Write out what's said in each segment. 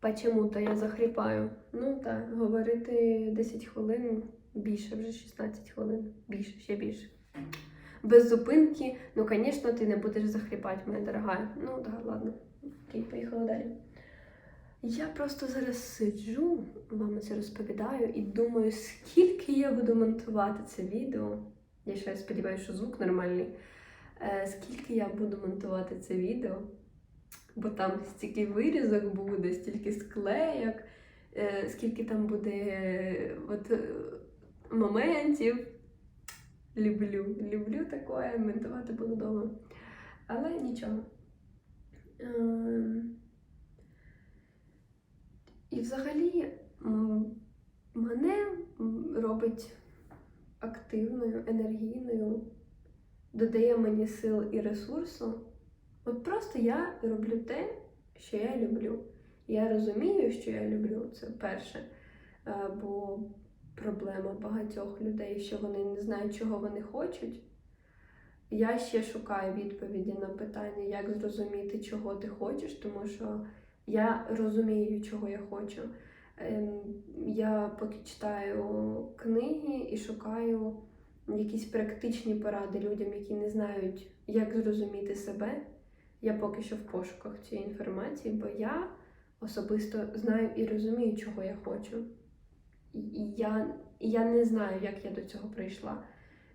Почему-то я захріпаю. Ну так, говорити 10 хвилин, більше вже 16 хвилин. Більше, ще більше. Без зупинки, ну, звісно, ти не будеш захріпати, моя дорога. Ну, так, ладно. Окей, поїхала далі. Я просто зараз сиджу, вам це розповідаю, і думаю, скільки я буду монтувати це відео. Я ще сподіваюся, що звук нормальний. Е, скільки я буду монтувати це відео, бо там стільки вирізок буде, стільки склейок, е, скільки там буде от, е, моментів. Люблю, люблю таке, монтувати буду вдома. Але нічого. Ем, І взагалі мене робить активною, енергійною, додає мені сил і ресурсу. От просто я роблю те, що я люблю. Я розумію, що я люблю, це перше. Е, Бо проблема багатьох людей, що вони не знають, чого вони хочуть. Я ще шукаю відповіді на питання, як зрозуміти, чого ти хочеш, тому що я розумію, чого я хочу. Ем, Я поки читаю книги і шукаю якісь практичні поради людям, які не знають, як зрозуміти себе. Я поки що в пошуках цієї інформації, бо я особисто знаю і розумію, чого я хочу. І я, і я не знаю, як я до цього прийшла.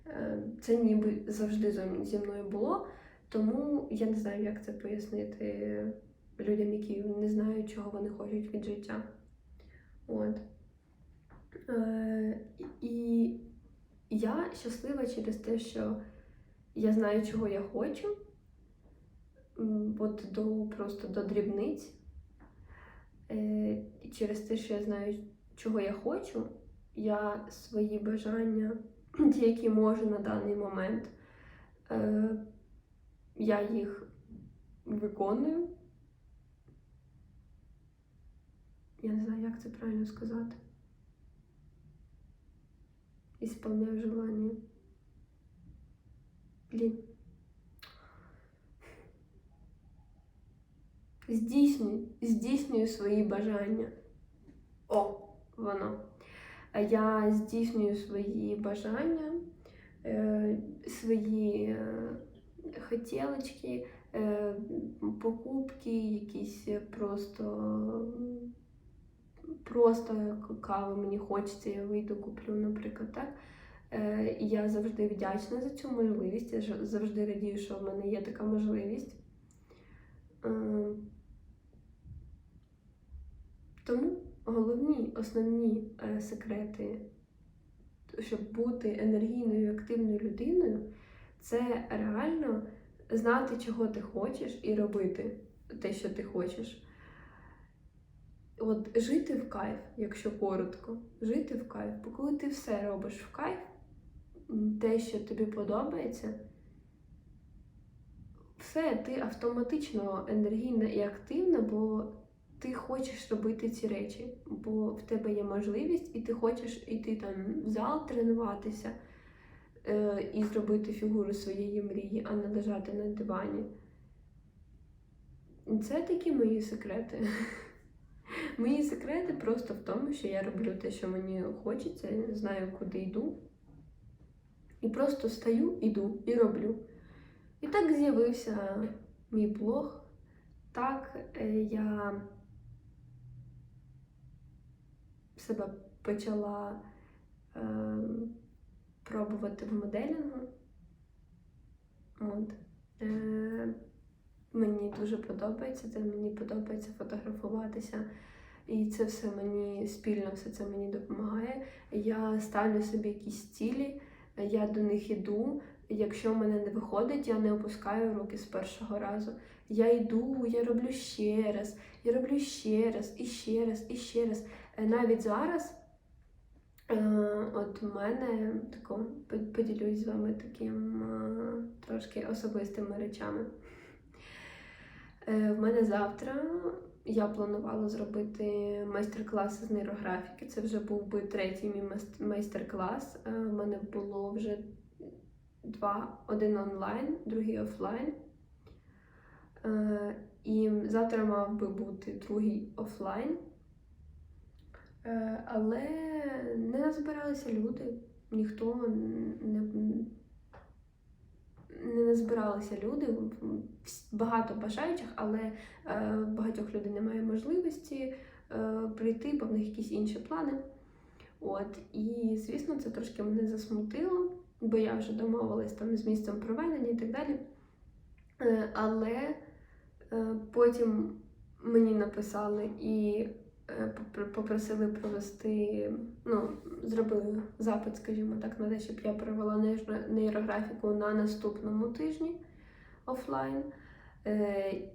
Е, Це ніби завжди зі мною було, тому я не знаю, як це пояснити людям, які не знають, чого вони хочуть від життя. От. Е, І я щаслива через те, що я знаю, чого я хочу. От до просто до дрібниць. Е, І через те, що я знаю, чого я хочу, я свої бажання, ті, які можу на даний момент, е, я їх виконую. Я не знаю, як це правильно сказати. Ісполняю желання. Блін. Здійснюю, здійснюю свої бажання. О, воно. Я здійснюю свої бажання, е, свої е, хотілочки, е, покупки, якісь просто, просто каву мені хочеться, я вийду, куплю, наприклад, так. Я завжди вдячна за цю можливість. Я завжди радію, що в мене є така можливість. Е, Тому головні, основні е, секрети, щоб бути енергійною активною людиною, це реально знати, чого ти хочеш, і робити те, що ти хочеш. От жити в кайф, якщо коротко, жити в кайф. Бо коли ти все робиш в кайф, те, що тобі подобається, все, ти автоматично енергійна і активна, бо ти хочеш робити ці речі, бо в тебе є можливість, і ти хочеш йти там в зал тренуватися е, і зробити фігуру своєї мрії, а не лежати на дивані. Це такі мої секрети. Мої секрети просто в тому, що я роблю те, що мені хочеться, я не знаю, куди йду. І просто стаю, іду і роблю. І так з'явився мій блог. Так е, я себе почала е, пробувати в моделінгу. От. Е, мені дуже подобається, це мені подобається фотографуватися. І це все мені спільно, все це мені допомагає. Я ставлю собі якісь цілі, я до них іду. Якщо в мене не виходить, я не опускаю руки з першого разу. Я йду, я роблю ще раз, я роблю ще раз, і ще раз, і ще раз. Е, Навіть зараз, е, от у мене тако, поділюсь з вами таким е, трошки особистими речами. В мене завтра я планувала зробити майстер-клас з нейрографіки. Це вже був би третій мій майстер-клас. У мене було вже два: один онлайн, другий офлайн. Е, І завтра мав би бути другий офлайн. Е, Але не назбиралися люди, ніхто не, не назбиралися люди, багато бажаючих, але е, багатьох людей немає можливості прийти, бо в них якісь інші плани. От, і звісно, це трошки мене засмутило, бо я вже домовилась там з місцем проведення і так далі. Е, Але е, потім мені написали і е, попросили провести, ну, зробили запит, скажімо так, на те, щоб я провела нейрографіку на наступному тижні офлайн.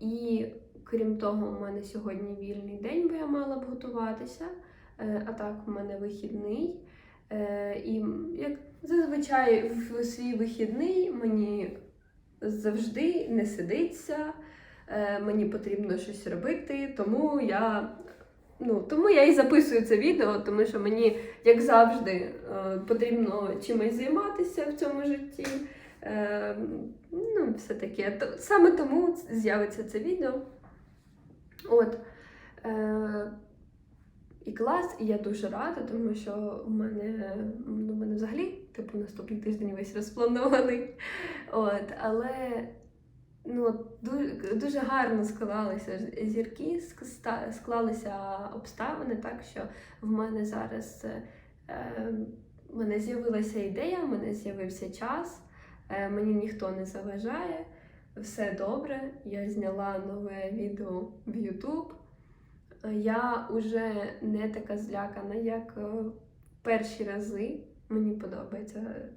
І крім того, у мене сьогодні вільний день, бо я мала б готуватися. А так, у мене вихідний. І як зазвичай в свій вихідний мені завжди не сидиться, е, мені потрібно щось робити, тому я. Ну, тому я і записую це відео, тому що мені, як завжди, е, потрібно чимось займатися в цьому житті. Е, ну, все таке. Саме тому з'явиться це відео. От. І клас, і я дуже рада, тому що в мене, ну, в мене взагалі типу наступний тиждень весь розпланований. От, але ну, дуже, дуже гарно склалися зірки, склалися обставини, так що в мене зараз е, в мене з'явилася ідея, в мене з'явився час, е, мені ніхто не заважає, все добре. Я зняла нове відео в YouTube. Я вже не така злякана, як е, перші рази. Мені подобається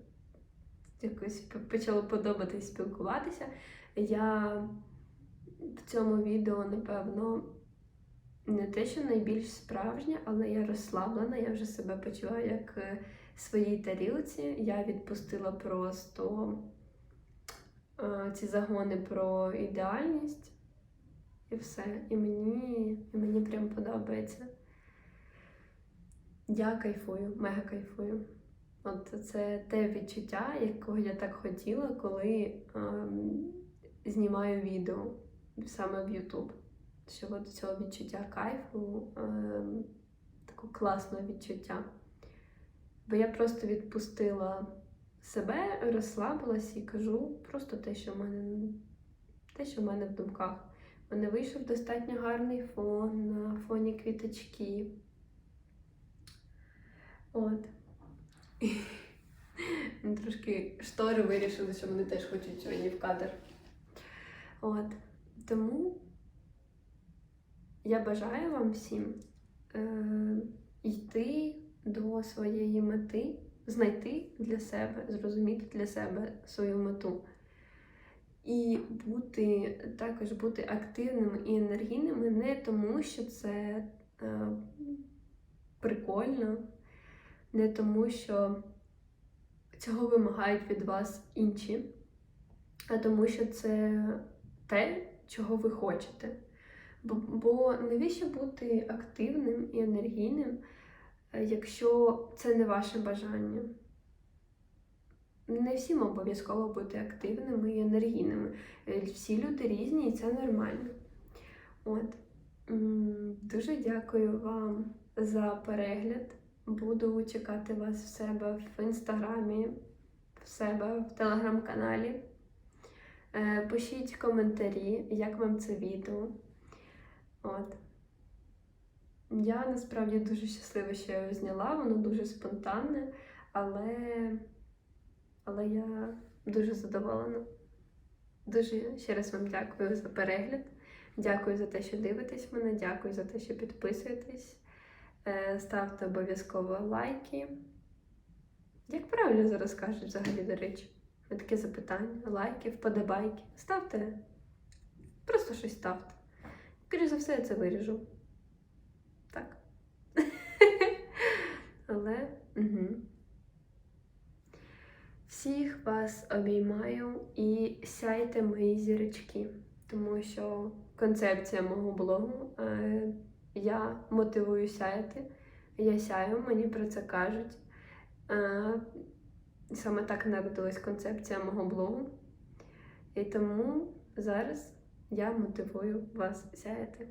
якось п- почало подобатись спілкуватися. Я в цьому відео, напевно, не те, що найбільш справжня, але я розслаблена, я вже себе почуваю як е, в своїй тарілці. Я відпустила просто е, ці загони про ідеальність. І все. І мені, і мені прям подобається. Я кайфую, мега кайфую. От це те відчуття, якого я так хотіла, коли ем, знімаю відео саме в YouTube. Що от цього відчуття кайфу, ем, такого класного відчуття. Бо я просто відпустила себе, розслабилась і кажу просто те, що в мене, те, що в мене в думках. У мене вийшов достатньо гарний фон на фоні квіточки. От. Трошки штори вирішили, що вони теж хочуть сьогодні в кадр. От. Тому я бажаю вам всім е- йти до своєї мети, знайти для себе, зрозуміти для себе свою мету. І бути також бути активними і енергійними не тому, що це е, прикольно, не тому, що цього вимагають від вас інші, а тому, що це те, чого ви хочете. Бо, бо навіщо бути активним і енергійним, е, якщо це не ваше бажання? Не всім обов'язково бути активними і енергійними. Е, Всі люди різні, і це нормально. От. Дуже дякую вам за перегляд. Буду чекати вас в себе в інстаграмі, в себе в телеграм-каналі. Е, Пишіть коментарі, як вам це відео. От. Я насправді дуже щаслива, що я його зняла, воно дуже спонтанне, але, але я дуже задоволена. Дуже ще раз вам дякую за перегляд. Дякую за те, що дивитесь мене, дякую за те, що підписуєтесь. Е, Ставте обов'язково лайки. Як правильно зараз кажуть, взагалі, до речі, Є таке запитання: лайки, вподобайки. Ставте. Просто щось ставте. Скоріше за все, я це виріжу. Так. Але. Угу. Всіх вас обіймаю і сяйте мої зірочки, тому що концепція мого блогу е, я мотивую сяяти. Я сяю, мені про це кажуть. Е, саме так народилась концепція мого блогу. І тому зараз я мотивую вас сяяти.